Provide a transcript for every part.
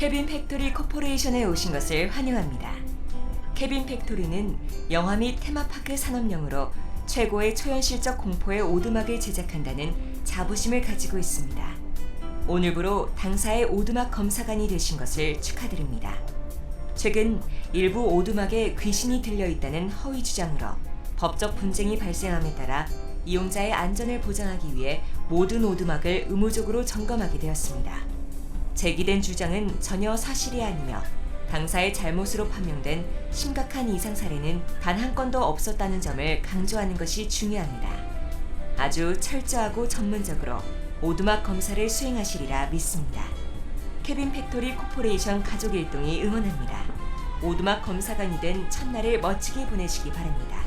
케빈 팩토리 코퍼레이션에 오신 것을 환영합니다. 케빈 팩토리는 영화 및 테마파크 산업용으로 최고의 초현실적 공포의 오두막을 제작한다는 자부심을 가지고 있습니다. 오늘부로 당사의 오두막 검사관이 되신 것을 축하드립니다. 최근 일부 오두막에 귀신이 들려 있다는 허위 주장으로 법적 분쟁이 발생함에 따라 이용자의 안전을 보장하기 위해 모든 오두막을 의무적으로 점검하게 되었습니다. 제기된 주장은 전혀 사실이 아니며 당사의 잘못으로 판명된 심각한 이상 사례는 단 한 건도 없었다는 점을 강조하는 것이 중요합니다. 아주 철저하고 전문적으로 오두막 검사를 수행하시리라 믿습니다. 케빈 팩토리 코퍼레이션 가족 일동이 응원합니다. 오두막 검사관이 된 첫날을 멋지게 보내시기 바랍니다.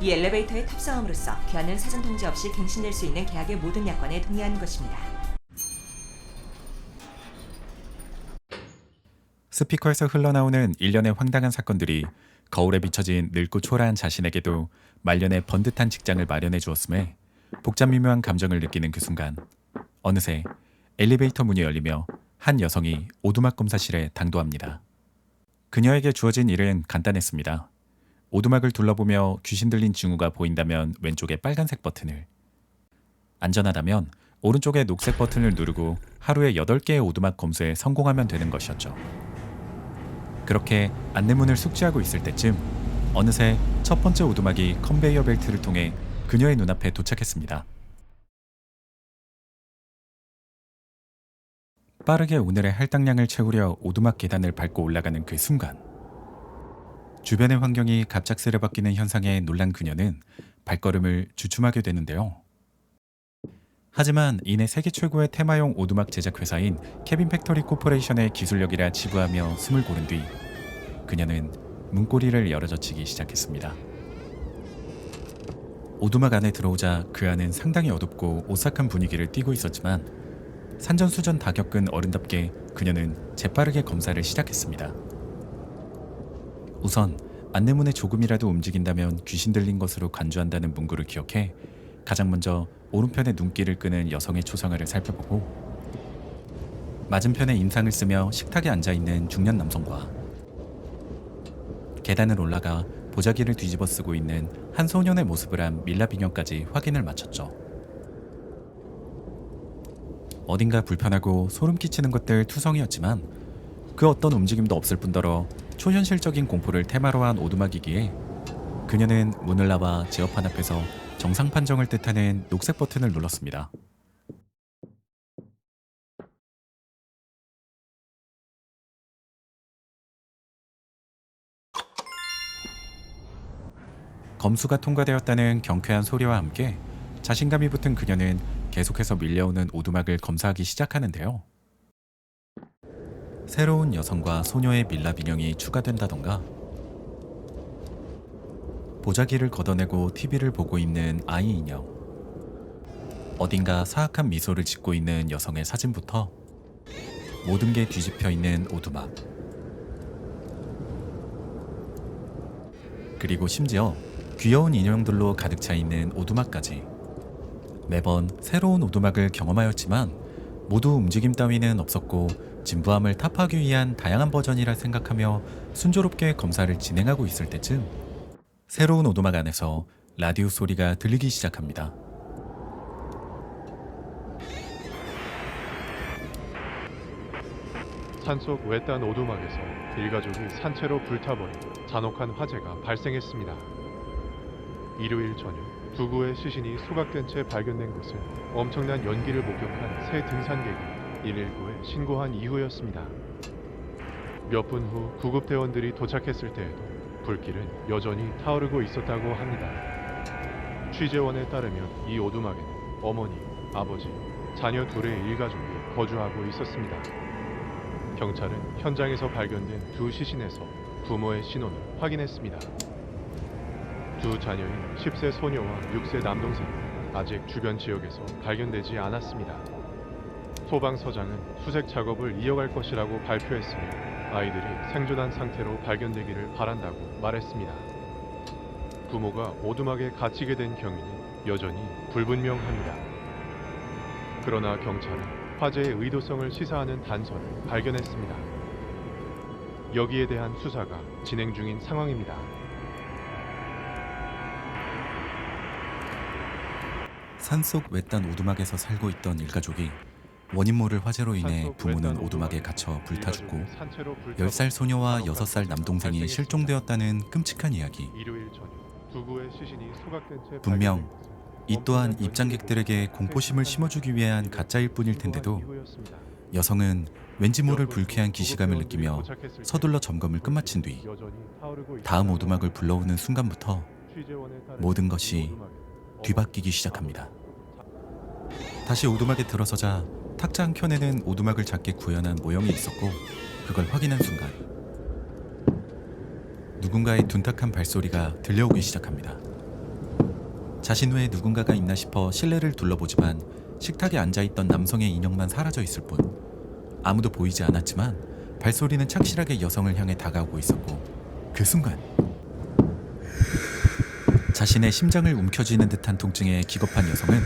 이 엘리베이터에 탑승함으로써 귀하는 사전 통지 없이 갱신될 수 있는 계약의 모든 약관에 동의하는 것입니다. 스피커에서 흘러나오는 일련의 황당한 사건들이 거울에 비춰진 늙고 초라한 자신에게도 말년에 번듯한 직장을 마련해 주었음에 복잡 미묘한 감정을 느끼는 그 순간 어느새 엘리베이터 문이 열리며 한 여성이 오두막 검사실에 당도합니다. 그녀에게 주어진 일은 간단했습니다. 오두막을 둘러보며 귀신 들린 징후가 보인다면 왼쪽에 빨간색 버튼을 안전하다면 오른쪽에 녹색 버튼을 누르고 하루에 8개의 오두막 검수에 성공하면 되는 것이었죠. 그렇게 안내문을 숙지하고 있을 때쯤 어느새 첫 번째 오두막이 컨베이어 벨트를 통해 그녀의 눈앞에 도착했습니다. 빠르게 오늘의 할당량을 채우려 오두막 계단을 밟고 올라가는 그 순간 주변의 환경이 갑작스레 바뀌는 현상에 놀란 그녀는 발걸음을 주춤하게 되는데요. 하지만 이내 세계 최고의 테마용 오두막 제작 회사인 케빈 팩토리 코퍼레이션의 기술력이라 지부하며 숨을 고른 뒤 그녀는 문고리를 열어젖히기 시작했습니다. 오두막 안에 들어오자 그 안은 상당히 어둡고 오싹한 분위기를 띠고 있었지만 산전수전 다 겪은 어른답게 그녀는 재빠르게 검사를 시작했습니다. 우선 안내문에 조금이라도 움직인다면 귀신 들린 것으로 간주한다는 문구를 기억해 가장 먼저 오른편의 눈길을 끄는 여성의 초상화를 살펴보고 맞은편에 인상을 쓰며 식탁에 앉아 있는 중년 남성과 계단을 올라가 보자기를 뒤집어 쓰고 있는 한 소년의 모습을 한 밀라 비녀까지 확인을 마쳤죠. 어딘가 불편하고 소름 끼치는 것들 투성이었지만 그 어떤 움직임도 없을 뿐더러 초현실적인 공포를 테마로 한 오두막이기에 그녀는 문을 나와 제어판 앞에서 정상 판정을 뜻하는 녹색 버튼을 눌렀습니다. 검수가 통과되었다는 경쾌한 소리와 함께 자신감이 붙은 그녀는 계속해서 밀려오는 오두막을 검사하기 시작하는데요. 새로운 여성과 소녀의 밀랍 인형이 추가된다던가 보자기를 걷어내고 TV를 보고 있는 아이 인형. 어딘가 사악한 미소를 짓고 있는 여성의 사진부터 모든 게 뒤집혀 있는 오두막. 그리고 심지어 귀여운 인형들로 가득 차 있는 오두막까지 매번 새로운 오두막을 경험하였지만 모두 움직임 따위는 없었고 진부함을 타파하기 위한 다양한 버전이라 생각하며 순조롭게 검사를 진행하고 있을 때쯤 새로운 오두막 안에서 라디오 소리가 들리기 시작합니다. 산속 외딴 오두막에서 일가족이 산채로 불타버린 잔혹한 화재가 발생했습니다. 일요일 저녁 두 구의 시신이 소각된 채 발견된 것은 엄청난 연기를 목격한 새 등산객이 119에 신고한 이후였습니다. 몇 분 후 구급대원들이 도착했을 때에도 불길은 여전히 타오르고 있었다고 합니다. 취재원에 따르면 이 오두막에는 어머니, 아버지, 자녀 둘의 일가족이 거주하고 있었습니다. 경찰은 현장에서 발견된 두 시신에서 부모의 신원을 확인했습니다. 두 자녀인 10세 소녀와 6세 남동생은 아직 주변 지역에서 발견되지 않았습니다. 소방서장은 수색 작업을 이어갈 것이라고 발표했으며 아이들이 생존한 상태로 발견되기를 바란다고 말했습니다. 부모가 오두막에 갇히게 된 경위는 여전히 불분명합니다. 그러나 경찰은 화재의 의도성을 시사하는 단서를 발견했습니다. 여기에 대한 수사가 진행 중인 상황입니다. 산속 외딴 오두막에서 살고 있던 일가족이 원인 모를 화재로 인해 부모는 오두막에 갇혀 불타 죽고 일가족이 산채로 불타버린 10살 소녀와 산업가 6살 남동생이. 실종되었다는 끔찍한 이야기. 분명 이 또한 입장객들에게 공포심을 심어주기 위한 가짜일 뿐일 텐데도. 여성은 왠지 모를 불쾌한 기시감을 느끼며 서둘러 점검을 끝마친 뒤 다음 오두막을 불러오는 순간부터 모든 것이 뒤바뀌기 시작합니다. 다시 오두막에 들어서자 탁자 한 켠에는 오두막을 작게 구현한 모형이 있었고 그걸 확인한 순간 누군가의 둔탁한 발소리가 들려오기 시작합니다. 자신 외에 누군가가 있나 싶어 실내를 둘러보지만 식탁에 앉아있던 남성의 인형만 사라져 있을 뿐 아무도 보이지 않았지만 발소리는 착실하게 여성을 향해 다가오고 있었고 그 순간 자신의 심장을 움켜쥐는 듯한 통증에 기겁한 여성은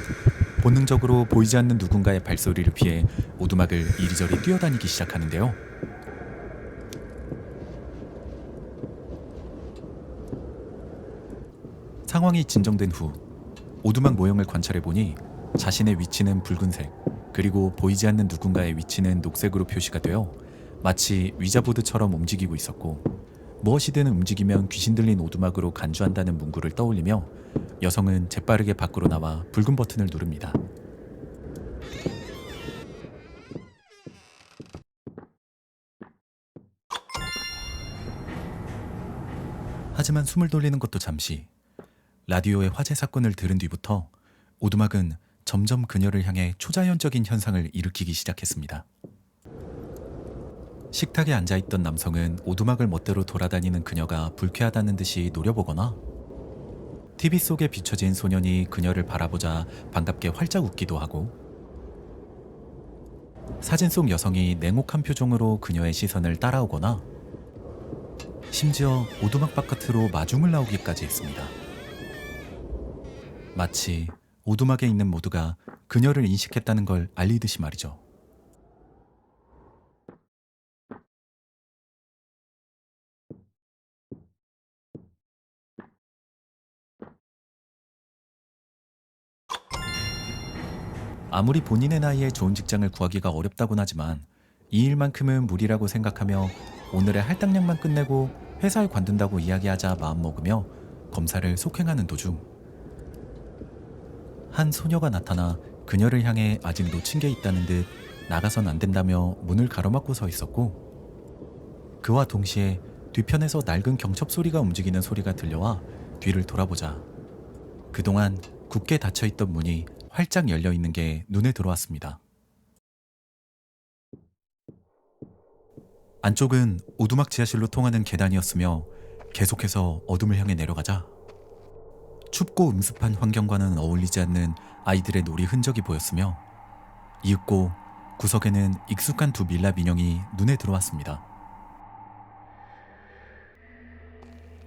본능적으로 보이지 않는 누군가의 발소리를 피해 오두막을 이리저리 뛰어다니기 시작하는데요. 상황이 진정된 후 오두막 모형을 관찰해 보니 자신의 위치는 붉은색 그리고 보이지 않는 누군가의 위치는 녹색으로 표시가 되어 마치 위자보드처럼 움직이고 있었고 무엇이든 움직이면 귀신 들린 오두막으로 간주한다는 문구를 떠올리며 여성은 재빠르게 밖으로 나와 붉은 버튼을 누릅니다. 하지만 숨을 돌리는 것도 잠시 라디오의 화재 사건을 들은 뒤부터 오두막은 점점 그녀를 향해 초자연적인 현상을 일으키기 시작했습니다. 식탁에 앉아있던 남성은 오두막을 멋대로 돌아다니는 그녀가 불쾌하다는 듯이 노려보거나 TV 속에 비춰진 소년이 그녀를 바라보자 반갑게 활짝 웃기도 하고 사진 속 여성이 냉혹한 표정으로 그녀의 시선을 따라오거나 심지어 오두막 바깥으로 마중을 나오기까지 했습니다. 마치 오두막에 있는 모두가 그녀를 인식했다는 걸 알리듯이 말이죠. 아무리 본인의 나이에 좋은 직장을 구하기가 어렵다곤 하지만 이 일만큼은 무리라고 생각하며 오늘의 할당량만 끝내고 회사에 관둔다고 이야기하자 마음먹으며 검사를 속행하는 도중 한 소녀가 나타나 그녀를 향해 아직 놓친 게 있다는 듯 나가선 안 된다며 문을 가로막고 서 있었고 그와 동시에 뒤편에서 낡은 경첩 소리가 움직이는 소리가 들려와 뒤를 돌아보자 그동안 굳게 닫혀있던 문이 활짝 열려 있는 게 눈에 들어왔습니다. 안쪽은 오두막 지하실로 통하는 계단이었으며 계속해서 어둠을 향해 내려가자 춥고 음습한 환경과는 어울리지 않는 아이들의 놀이 흔적이 보였으며 이윽고 구석에는 익숙한 두 밀랍 인형이 눈에 들어왔습니다.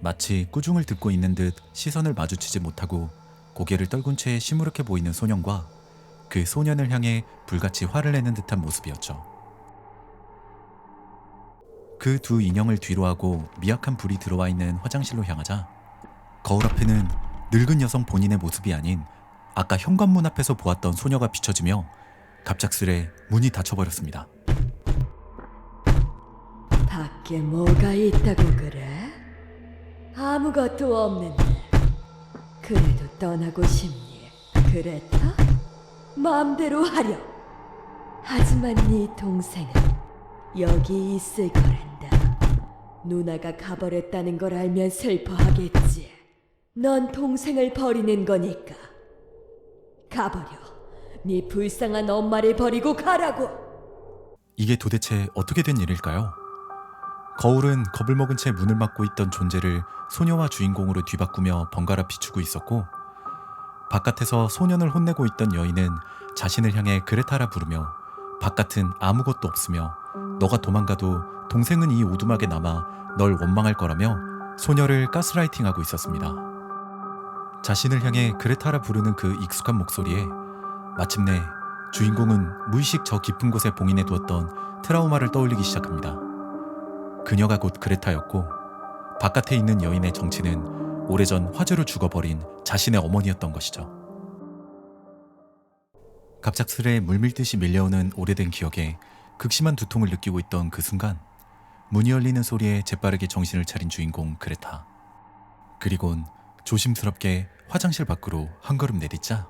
마치 꾸중을 듣고 있는 듯 시선을 마주치지 못하고 고개를 떨군 채 시무룩해 보이는 소년과 그 소년을 향해 불같이 화를 내는 듯한 모습이었죠. 그 두 인형을 뒤로 하고 미약한 불이 들어와 있는 화장실로 향하자 거울 앞에는 늙은 여성 본인의 모습이 아닌 아까 현관문 앞에서 보았던 소녀가 비춰지며 갑작스레 문이 닫혀버렸습니다. 밖에 뭐가 있다고 그래? 아무것도 없는데. 그래도 떠나고 싶니? 그랬다? 마음대로 하렴. 하지만 네 동생은 여기 있을 거란다. 누나가 가버렸다는 걸 알면 슬퍼하겠지. 넌 동생을 버리는 거니까. 가버려. 네 불쌍한 엄마를 버리고 가라고. 이게 도대체 어떻게 된 일일까요? 거울은 겁을 먹은 채 문을 막고 있던 존재를 소녀와 주인공으로 뒤바꾸며 번갈아 비추고 있었고 바깥에서 소년을 혼내고 있던 여인은 자신을 향해 그레타라 부르며 바깥은 아무것도 없으며 너가 도망가도 동생은 이 오두막에 남아 널 원망할 거라며 소녀를 가스라이팅하고 있었습니다. 자신을 향해 그레타라 부르는 그 익숙한 목소리에 마침내 주인공은 무의식 저 깊은 곳에 봉인해 두었던 트라우마를 떠올리기 시작합니다. 그녀가 곧 그레타였고 바깥에 있는 여인의 정체는 오래전 화재로 죽어버린 자신의 어머니였던 것이죠. 갑작스레 물밀듯이 밀려오는 오래된 기억에 극심한 두통을 느끼고 있던 그 순간 문이 열리는 소리에 재빠르게 정신을 차린 주인공 그레타. 그리곤 조심스럽게 화장실 밖으로 한 걸음 내딛자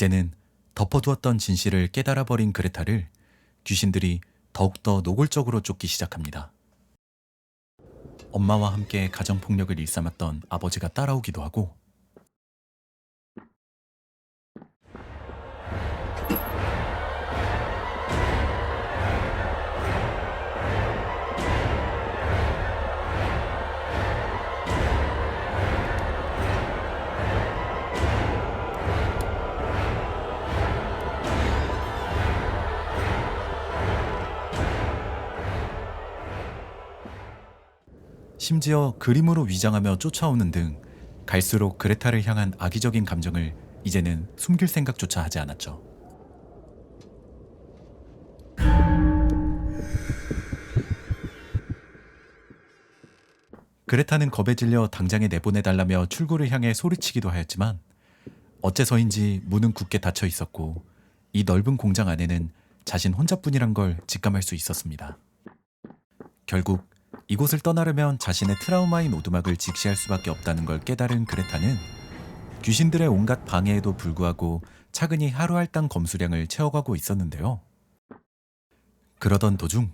이제는 덮어두었던 진실을 깨달아 버린 그레타를 귀신들이 더욱더 노골적으로 쫓기 시작합니다. 엄마와 함께 가정폭력을 일삼았던 아버지가 따라오기도 하고 심지어 그림으로 위장하며 쫓아오는 등 갈수록 그레타를 향한 악의적인 감정을 이제는 숨길 생각조차 하지 않았죠. 그레타는 겁에 질려 당장에 내보내달라며 출구를 향해 소리치기도 하였지만 어째서인지 문은 굳게 닫혀 있었고 이 넓은 공장 안에는 자신 혼자뿐이란 걸 직감할 수 있었습니다. 결국 이곳을 떠나려면 자신의 트라우마인 오두막을 직시할 수밖에 없다는 걸 깨달은 그레타는 귀신들의 온갖 방해에도 불구하고 차근히 하루 할당 검수량을 채워가고 있었는데요. 그러던 도중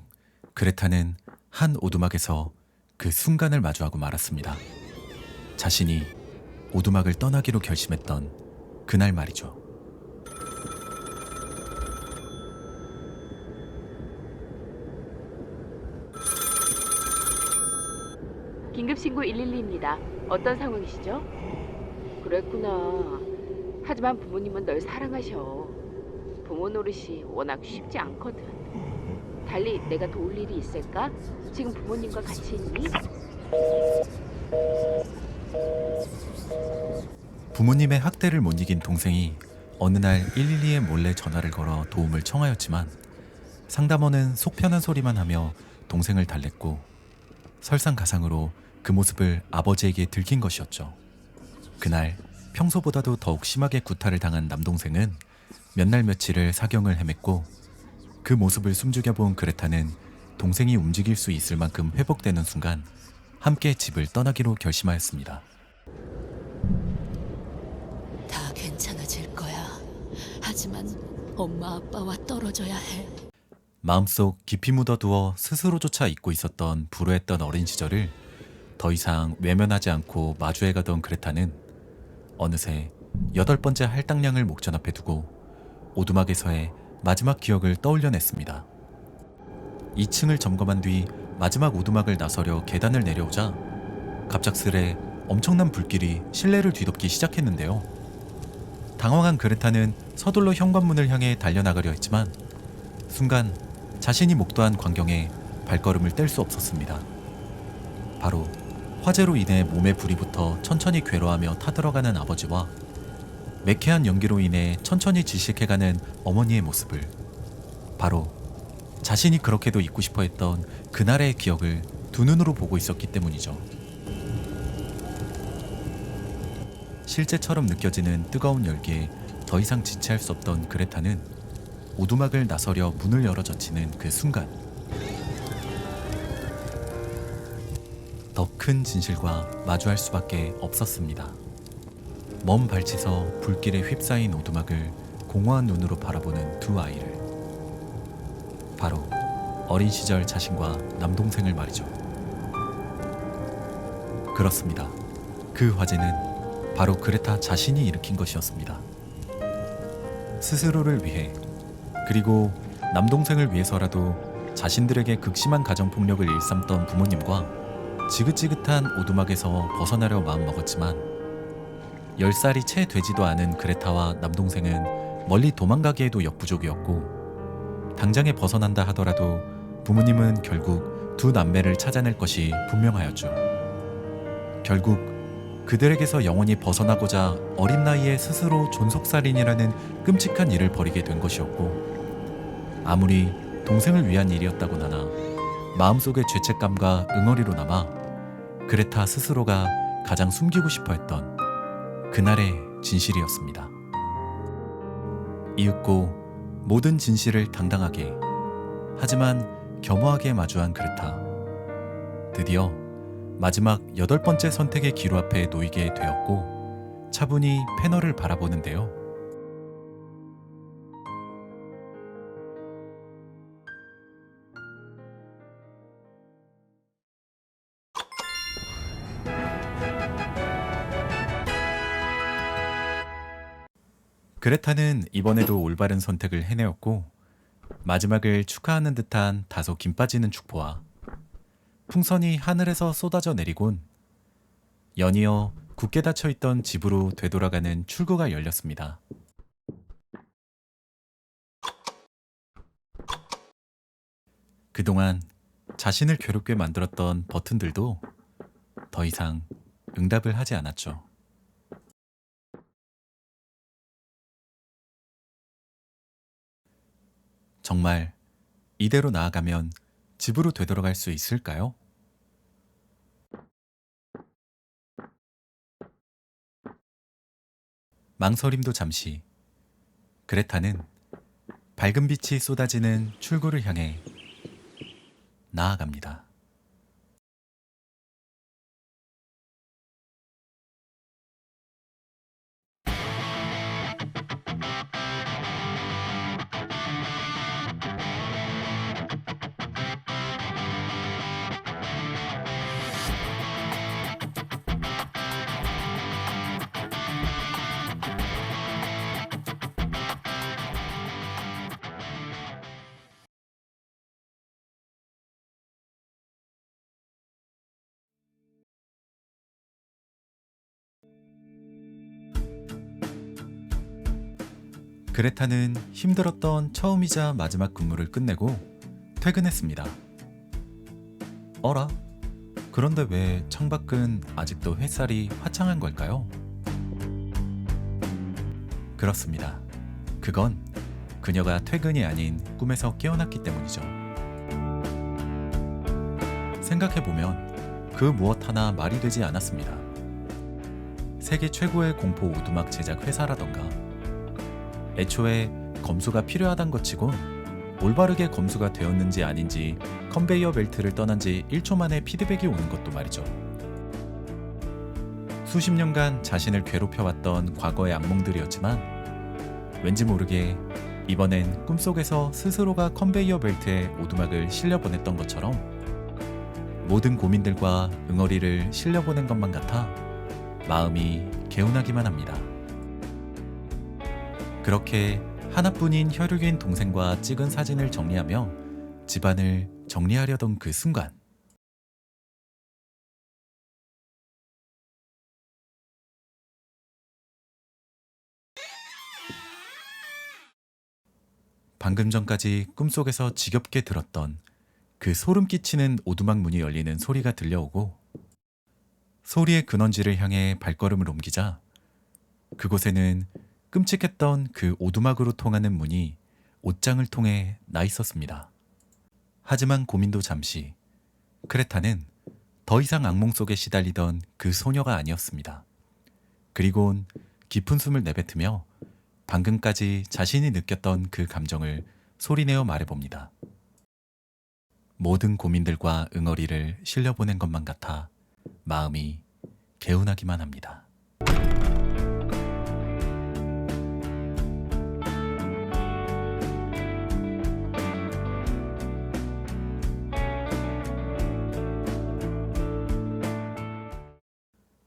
그레타는 한 오두막에서 그 순간을 마주하고 말았습니다. 자신이 오두막을 떠나기로 결심했던 그날 말이죠. 긴급신고 112입니다. 어떤 상황이시죠? 그랬구나. 하지만 부모님은 널 사랑하셔. 부모 노릇이 워낙 쉽지 않거든. 달리 내가 도울 일이 있을까? 지금 부모님과 같이 있니? 부모님의 학대를 못 이긴 동생이 어느 날 112에 몰래 전화를 걸어 도움을 청하였지만 상담원은 속 편한 소리만 하며 동생을 달랬고 설상가상으로 그 모습을 아버지에게 들킨 것이었죠. 그날 평소보다도 더욱 심하게 구타를 당한 남동생은 몇 날 며칠을 사경을 헤맸고 그 모습을 숨죽여 본 그레타는 동생이 움직일 수 있을 만큼 회복되는 순간 함께 집을 떠나기로 결심하였습니다. 다 괜찮아질 거야. 하지만 엄마 아빠와 떨어져야 해. 마음속 깊이 묻어두어 스스로조차 잊고 있었던 불우했던 어린 시절을 더 이상 외면하지 않고 마주해가던 그레타는 어느새 여덟 번째 할당량을 목전 앞에 두고 오두막에서의 마지막 기억을 떠올려냈습니다. 2층을 점검한 뒤 마지막 오두막을 나서려 계단을 내려오자 갑작스레 엄청난 불길이 실내를 뒤덮기 시작했는데요. 당황한 그레타는 서둘러 현관문을 향해 달려나가려 했지만 순간 자신이 목도한 광경에 발걸음을 뗄 수 없었습니다. 바로 화재로 인해 몸에 불이 붙어 천천히 괴로워하며 타들어가는 아버지와 매캐한 연기로 인해 천천히 질식해가는 어머니의 모습을 바로 자신이 그렇게도 잊고 싶어 했던 그날의 기억을 두 눈으로 보고 있었기 때문이죠. 실제처럼 느껴지는 뜨거운 열기에 더 이상 지체할 수 없던 그레타는 오두막을 나서려 문을 열어 젖히는 그 순간 더 큰 진실과 마주할 수밖에 없었습니다. 먼 발치서 불길에 휩싸인 오두막을 공허한 눈으로 바라보는 두 아이를 바로 어린 시절 자신과 남동생을 말이죠. 그렇습니다. 그 화재는 바로 그레타 자신이 일으킨 것이었습니다. 스스로를 위해 그리고 남동생을 위해서라도 자신들에게 극심한 가정폭력을 일삼던 부모님과 지긋지긋한 오두막에서 벗어나려 마음먹었지만 10살이 채 되지도 않은 그레타와 남동생은 멀리 도망가기에도 역부족이었고 당장에 벗어난다 하더라도 부모님은 결국 두 남매를 찾아낼 것이 분명하였죠. 결국 그들에게서 영원히 벗어나고자 어린 나이에 스스로 존속살인이라는 끔찍한 일을 벌이게 된 것이었고 아무리 동생을 위한 일이었다고 나나 마음속의 죄책감과 응어리로 남아 그레타 스스로가 가장 숨기고 싶어 했던 그날의 진실이었습니다. 이윽고 모든 진실을 당당하게 하지만 겸허하게 마주한 그레타. 드디어 마지막 여덟 번째 선택의 기로 앞에 놓이게 되었고 차분히 패널을 바라보는데요. 그레타는 이번에도 올바른 선택을 해내었고 마지막을 축하하는 듯한 다소 김 빠지는 축포와 풍선이 하늘에서 쏟아져 내리곤 연이어 굳게 닫혀 있던 집으로 되돌아가는 출구가 열렸습니다. 그동안 자신을 괴롭게 만들었던 버튼들도 더 이상 응답을 하지 않았죠. 정말 이대로 나아가면 집으로 되돌아갈 수 있을까요? 망설임도 잠시. 그레타는 밝은 빛이 쏟아지는 출구를 향해 나아갑니다. 그레타는 힘들었던 처음이자 마지막 근무를 끝내고 퇴근했습니다. 어라? 그런데 왜 창밖은 아직도 햇살이 화창한 걸까요? 그렇습니다. 그건 그녀가 퇴근이 아닌 꿈에서 깨어났기 때문이죠. 생각해보면 그 무엇 하나 말이 되지 않았습니다. 세계 최고의 공포 오두막 제작 회사라던가 애초에 검수가 필요하단 것 치곤 올바르게 검수가 되었는지 아닌지 컨베이어 벨트를 떠난 지 1초 만에 피드백이 오는 것도 말이죠. 수십 년간 자신을 괴롭혀왔던 과거의 악몽들이었지만 왠지 모르게 이번엔 꿈속에서 스스로가 컨베이어 벨트에 오두막을 실려보냈던 것처럼 모든 고민들과 응어리를 실려보낸 것만 같아 마음이 개운하기만 합니다. 그렇게 하나뿐인 혈육인 동생과 찍은 사진을 정리하며 집안을 정리하려던 그 순간. 방금 전까지 꿈속에서 지겹게 들었던 그 소름 끼치는 오두막 문이 열리는 소리가 들려오고 소리의 근원지를 향해 발걸음을 옮기자 그곳에는 끔찍했던 그 오두막으로 통하는 문이 옷장을 통해 나 있었습니다. 하지만 고민도 잠시 크레타는 더 이상 악몽 속에 시달리던 그 소녀가 아니었습니다. 그리곤 깊은 숨을 내뱉으며 방금까지 자신이 느꼈던 그 감정을 소리내어 말해봅니다. 모든 고민들과 응어리를 실려보낸 것만 같아 마음이 개운하기만 합니다.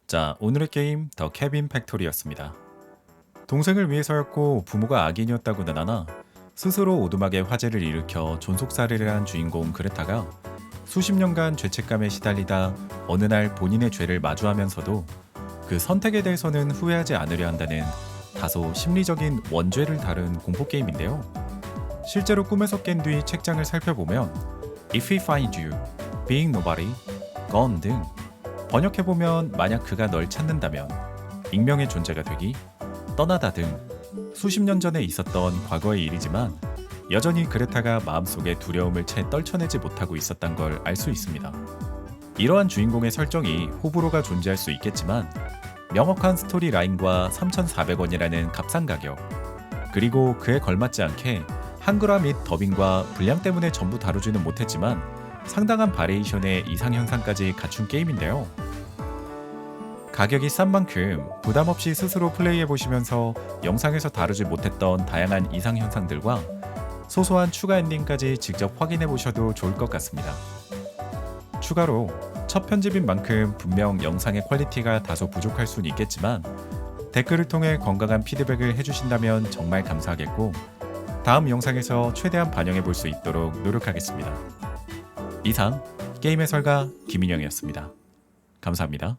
자, 오늘의 게임 더 케빈 팩토리였습니다. 동생을 위해서였고 부모가 악인이었다고는 하나 스스로 오두막에 화재를 일으켜 존속살이를 한 주인공 그레타가 수십 년간 죄책감에 시달리다 어느 날 본인의 죄를 마주하면서도 그 선택에 대해서는 후회하지 않으려 한다는 다소 심리적인 원죄를 다룬 공포 게임인데요. 실제로 꿈에서 깬 뒤 책장을 살펴보면 If he find you, being nobody, gone 등 번역해보면 만약 그가 널 찾는다면 익명의 존재가 되기, 떠나다 등 수십 년 전에 있었던 과거의 일이지만 여전히 그레타가 마음속에 두려움을 채 떨쳐내지 못하고 있었던 걸 알 수 있습니다. 이러한 주인공의 설정이 호불호가 존재할 수 있겠지만 명확한 스토리 라인과 3,400원이라는 값싼 가격 그리고 그에 걸맞지 않게 한글화 및 더빙과 분량 때문에 전부 다루지는 못했지만 상당한 바리에이션의 이상 현상까지 갖춘 게임인데요. 가격이 싼 만큼 부담 없이 스스로 플레이해 보시면서 영상에서 다루지 못했던 다양한 이상 현상들과 소소한 추가 엔딩까지 직접 확인해 보셔도 좋을 것 같습니다. 추가로 첫 편집인 만큼 분명 영상의 퀄리티가 다소 부족할 수는 있겠지만 댓글을 통해 건강한 피드백을 해주신다면 정말 감사하겠고 다음 영상에서 최대한 반영해 볼 수 있도록 노력하겠습니다. 이상 게임의 설가 김인영이었습니다. 감사합니다.